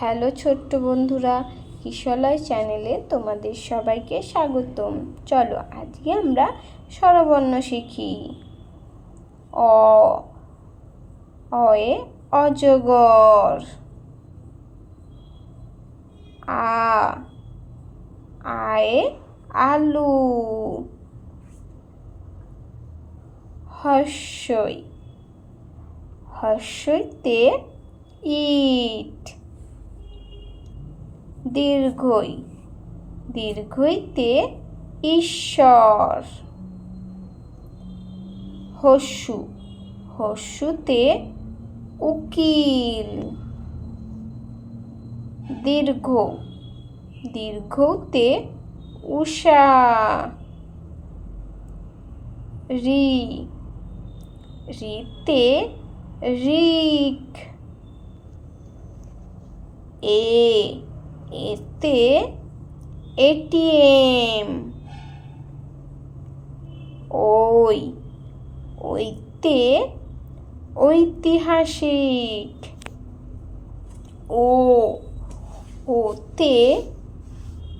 Hello ছোট্ট বন্ধুরা, কিশলয় চ্যানেলে তোমাদের সবাইকে স্বাগতম। চলো আজকে আমরা স্বরবর্ণ শিখি। অ, অয়ে অজগর। আ, আয়ে আলু। হর্ষই হর্ষইতে ইট। দীর্ঘই। দীর্ঘইতে ঈশ্বর। হস্যু। হস্যুতে উকিল। দীর্ঘ। দীর্ঘতে উষা। রি। রিতে রিক। এ। এতে এটিএম। ওই ওইতে ঐতিহাসিক। ও ওতে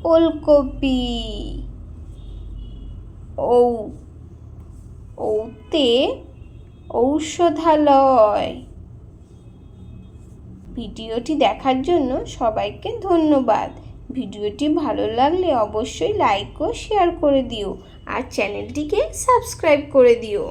ওলকপি ঔ ওতে ঔষধালয়। ভিডিওটি দেখার জন্য সবাইকে ধন্যবাদ। ভিডিওটি ভালো লাগলে অবশ্যই লাইক ও শেয়ার করে দিও আর চ্যানেলটিকে সাবস্ক্রাইব করে দিও।